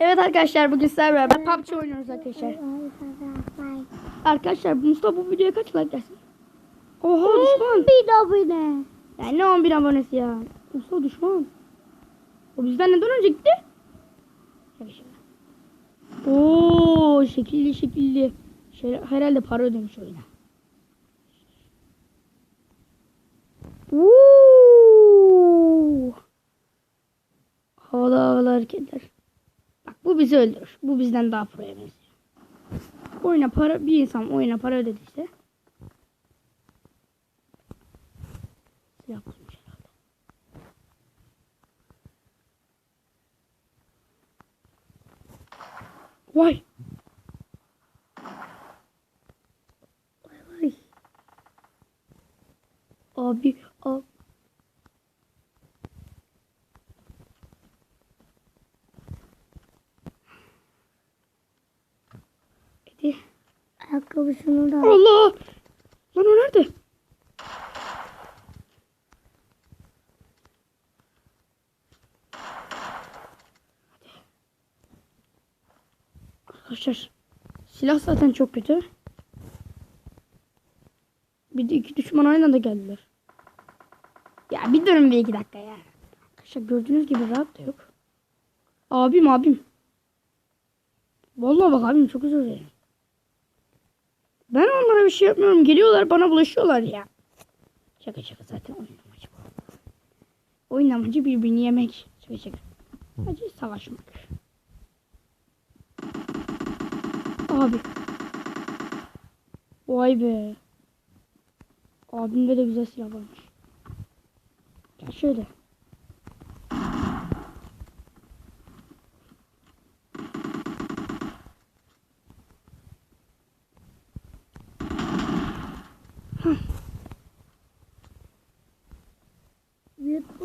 Evet arkadaşlar bugün sizlerle beraber PUBG oynuyoruz arkadaşlar. Arkadaşlar Mustafa bu videoya kaç like gelsin? Oha düşman. Bir abone. Ya ne 11 abonesi ya. Mustafa düşman. O bizden neden önce gitti? Oo şekilli şekilli. Şey, herhalde para ödemiş oyuna. Woo! Havada havalı hareketler. Bu bizi öldürür. Bu bizden daha proya benziyor. Oyuna para bir insan oyuna para ödediyse silah bulmuş herhalde. Vay. Vay vay. Abi, abi. Hadi. Ayakkabısını da. Allah! Lan o nerede? Arkadaşlar silah zaten çok kötü. Bir de iki düşman aynı anda geldiler. Ya bir durun bir iki dakika ya. Arkadaşlar gördüğünüz gibi rahat da yok. Abim abim. Vallahi bak abim çok dilerim. Ben onlara bir şey yapmıyorum. Geliyorlar bana bulaşıyorlar ya. Şaka şaka zaten oyun amacı bu. Oyun amacı birbirini yemek. Şaka şaka. Acı savaşmak. Abi. Vay be. Abimde de güzel silah varmış. Gel şöyle.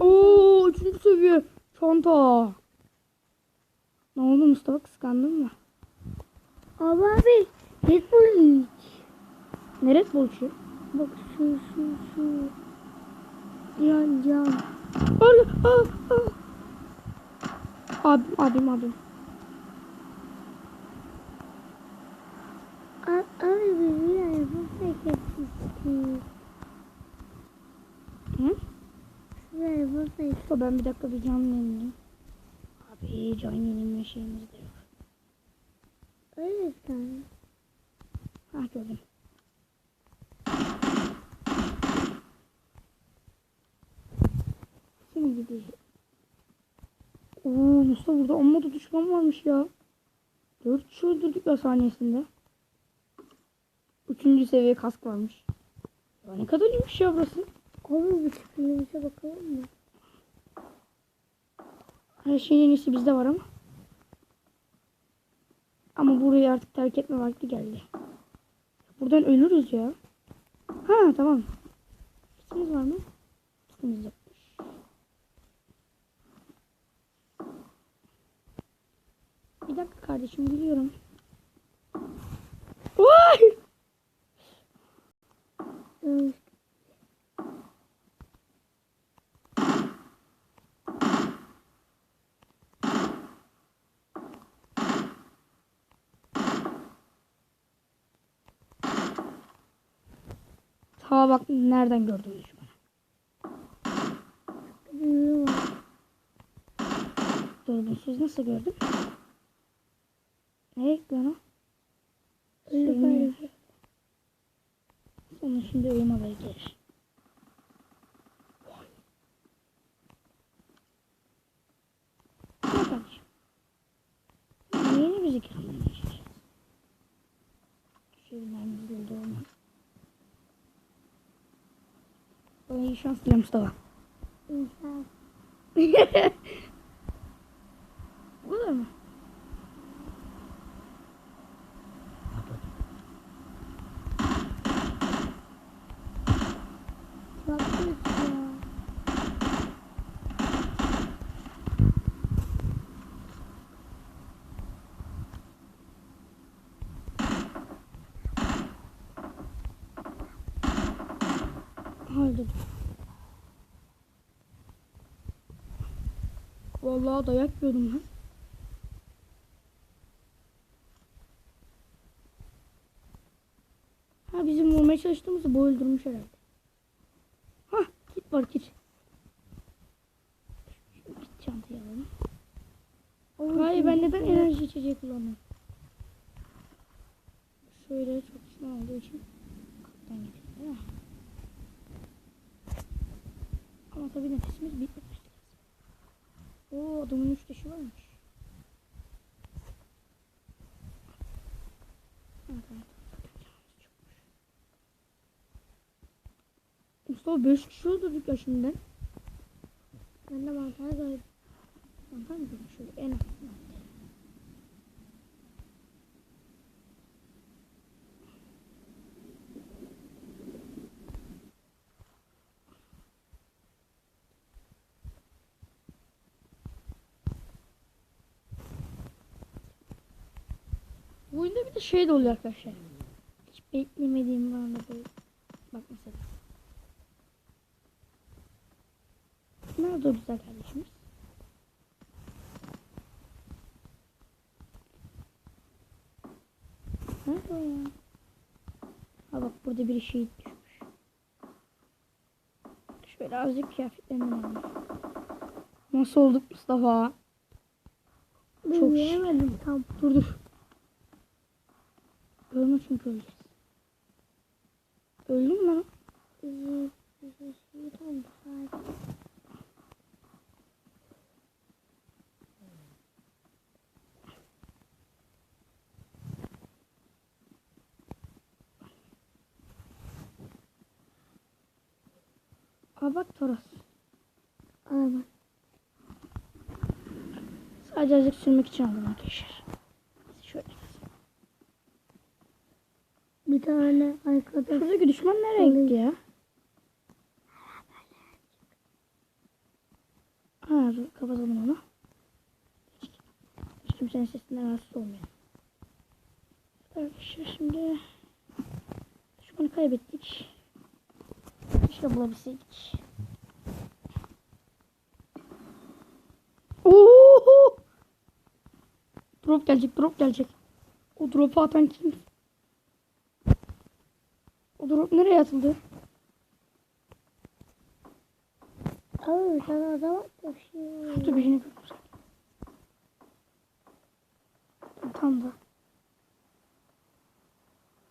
Oo üçüncü seviye. Çanta. Ne oldu Mustafa kıskandın mı? Abi abi. Red Bull iç. Neresi bu uçuyor? Bak şu şu şu. Yan yan. Aa. Abim abim abim. A- Abi biz bir araba sekretmiştik. Hı? Bir araba Mustafa ben bir dakika bir canlı yenileyim. Abi can yenilme şeyimiz de yok. Öyle sen. Ha gördüm. Şimdi gideceğim. Oo Mustafa burada amma da düşman varmış ya. Dört kişi öldürdük ya saniyesinde. Üçüncü seviye kask varmış. Ya ne kadar iyiymiş ya burası. Abi bir çıkınımıza bakalım mı? Her şeyin en iyisi bizde var ama. Ama burayı artık terk etme vakti geldi. Buradan ölürüz ya. Ha tamam. Kitimiz var mı? Kitimiz yokmuş. Bir dakika kardeşim geliyorum. Vay! Ta bak nereden. Büyüğü var. Dürbünsüz nasıl? Öyle Sürünüyor. böyle. Onun şimdi ölüm haberi gelir. Ne? Niye ne bizi kırmıyorsunuz? Şöyle mermimiz oldu olmaz. Bana iyi şans dilerim Mustafa. İnsan. Bu kadar mı? Çok Vallahi dayak yiyordum lan. Ha bizim vurmaya çalıştığımızı bu öldürmüş herhalde. Hah git var git. Git çantayı alalım. Olur, Hayır ben neden enerji içeceği kullanıyorum? Şöyle çok işim olduğu için kaptan gidelim? Ama tabii nefesimiz bitmedi. Oo adamın üç dişi varmış. Mustafa 5 kişi öldürdük ya şimdiden. Ben de mantar gördüm. Mantar mı? Şöyle en altına. Bu oyunda bir de şey de oluyor arkadaşlar. Hiç beklemediğim bir anda böyle. Bak mesela. Nerede o güzel kardeşimiz? Nerede o ya? Ha bak burada bir şehit düşmüş. Şöyle azıcık kıyafetlerini alalım. Nasıl olduk Mustafa? Ben Çok yiyemedim tam. Dur dur. Ölme çünkü öleceğiz. Öldü mü. Aa bak Toros. Ama Sadece azıcık sürmek için aldım arkadaşlar. Şöyle. bir tane arkadaş Şuradaki düşman nereye gitti ya? Ha dur kapatalım onu. Hiç kimsenin sesinden rahatsız olmayalım. Arkadaşlar şimdi düşmanı kaybettik. İşte bulabilseydik. Oo! Drop gelecek, drop gelecek. O drop'u atan kim? O drop nereye atıldı? Abi sana adam atmışım. Dur birini gördüm sanki. Tam da.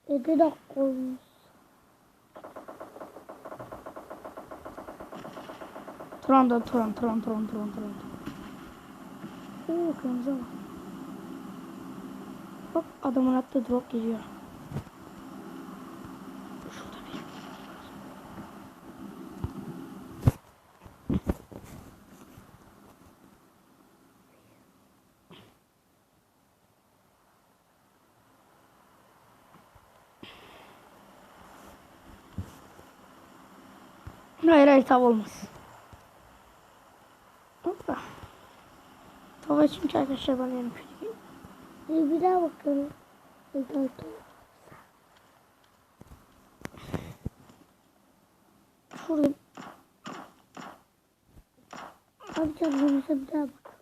7 dakika olmuş. Turan da Turan, Turan, Turan, Turan, Turan. Oo kırmızı var. Bak adamın attığı drop geliyor. Hayır hayır tav olmaz. Hoppa. Tava çünkü arkadaşlar bana yarım kötü geliyor. Bir, bir daha bakalım. Bir dakika. Şurada Abi bunu bir daha bak.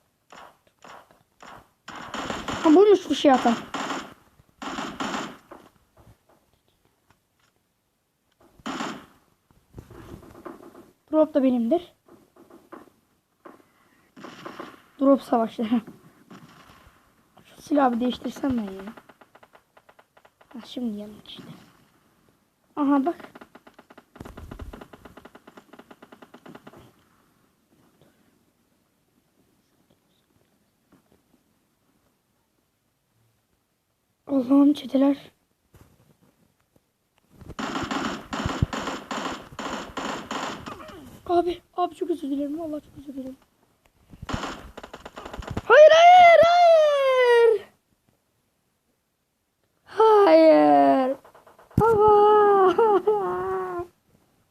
Ha buymuş bir şey atan. Drop da benimdir. Drop savaşları. Şu silahı değiştirsem ben ya. Ha şimdi yandık işte. Aha bak. Allah'ım çeteler. Abi, çok özür dilerim. Vallahi çok özür dilerim. Hayır, hayır, hayır. Hayır. Baba.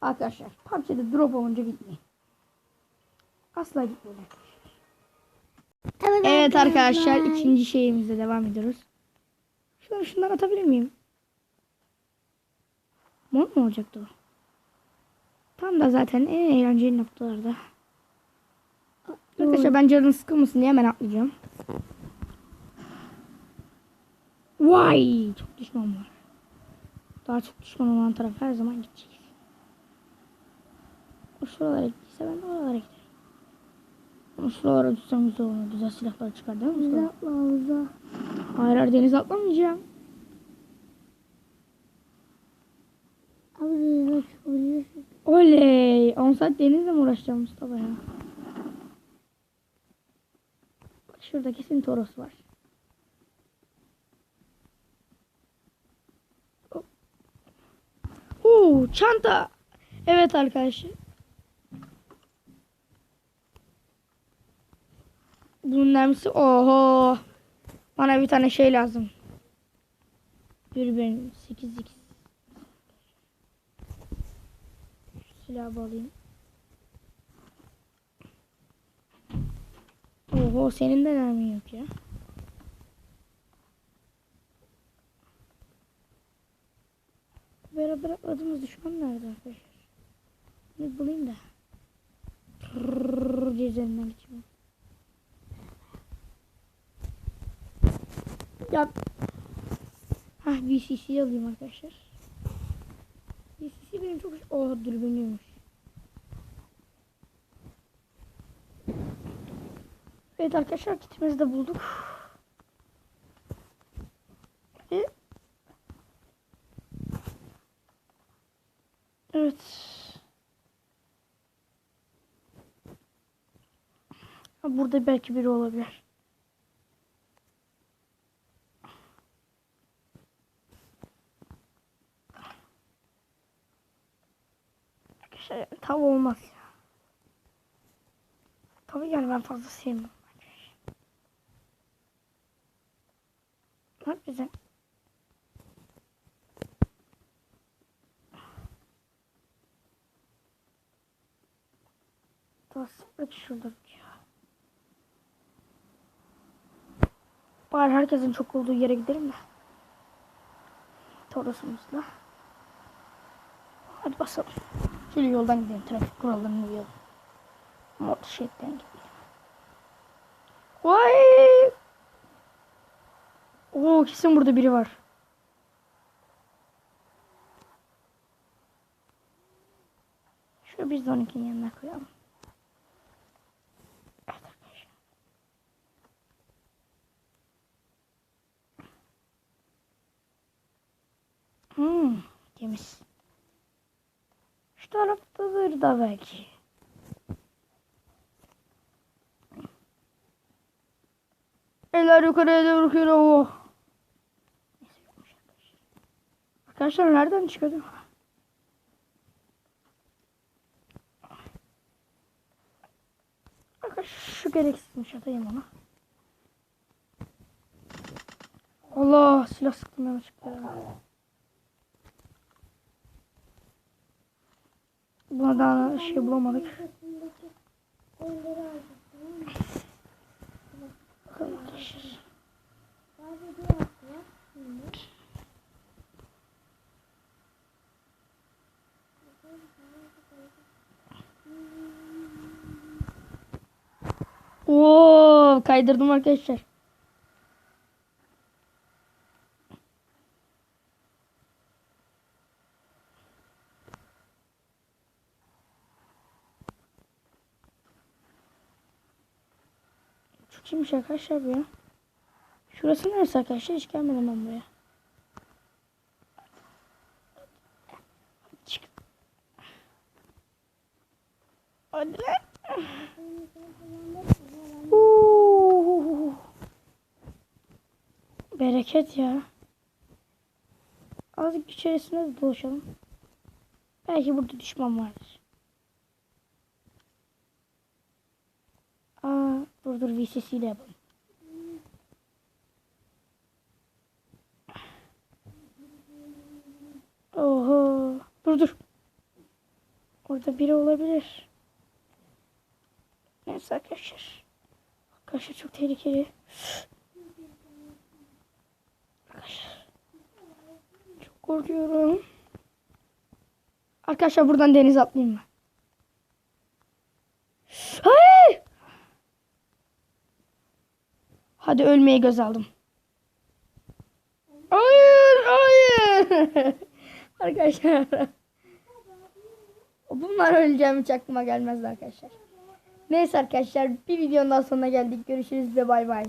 Arkadaşlar, PUBG'de drop olunca gitmeyin. Asla gitmeyin. Evet arkadaşlar, ikinci şeyimizle devam ediyoruz. Şunu şundan atabilir miyim? Mor mu olacaktı o? Tam da zaten en eğlenceli noktalarda. Arkadaşlar ben canım sıkılmasın diye hemen atlayacağım. Vay! Çok düşman var. Daha çok düşman olan taraf her zaman gidecek. O şuralara gittiyse ben de oralara giderim. Ama şuralara düşsem güzel olur. Güzel silahlar çıkar değil mi Mustafa? atla havuza. Hayır hayır denize atlamayacağım. Abi denize çıkabilirsin. Oley! 10 saat denizle mi uğraşacağım Mustafa ya? Bak şurada kesin Toros var. Oo, çanta. Evet arkadaşlar. Bunun nemsi oho. Bana bir tane şey lazım. Dürbün 8x. Şu silahı alayım. Oho senin de mermin yok ya. Beraber atladığımız düşman nerede arkadaşlar? Bir bulayım da. Diye üzerinden arkadaşlar. VCC benim çok... Oh dürbünlüymüş. Evet arkadaşlar kitimizi de bulduk. Ve- Evet. Burada belki biri olabilir. Arkadaşlar yani tav olmaz ya. Tabii yani ben fazla sevmem. Bak. Daha bak şurada ya. Bari herkesin çok olduğu yere gidelim de. Torosumuzla. Hadi basalım. Şöyle yoldan gidelim. Trafik kurallarını uyalım. Motosikletten gidelim. Vay! Oo kesin burada biri var. Şöyle bir de onunkinin yanına koyalım. Hmm, temiz. Şu taraftadır da belki. Eller yukarı eller yukarı. Oh. Arkadaşlar. Nereden çıkıyordum? Arkadaşlar şu gereksizmiş atayım ona. Allah silah sıktım yanlışlıkla. ya. Buna daha şey bulamadık. Onları aldım. Bakalım arkadaşlar. Sadece bir hafta Şimdi. Oo kaydırdım arkadaşlar. Çok iyiymiş arkadaşlar bu ya. Şurası neresi arkadaşlar? Hiç gelmedim ben buraya. Çık. Hadi lan. Bereket ya. Azıcık içerisinde de dolaşalım. Belki burada düşman vardır. Aa, dur dur VCC ile yapalım. Oho. Dur dur. Orada biri olabilir. Neyse arkadaşlar. Arkadaşlar çok tehlikeli. Arkadaşlar. Çok korkuyorum. Arkadaşlar buradan denize atlayayım mı? Hayır. Hadi ölmeyi göz aldım. Hayır, hayır. Arkadaşlar. Bunlar öleceğim hiç aklıma gelmezdi arkadaşlar. Neyse arkadaşlar bir videonun daha sonuna geldik. Görüşürüz de bay bay.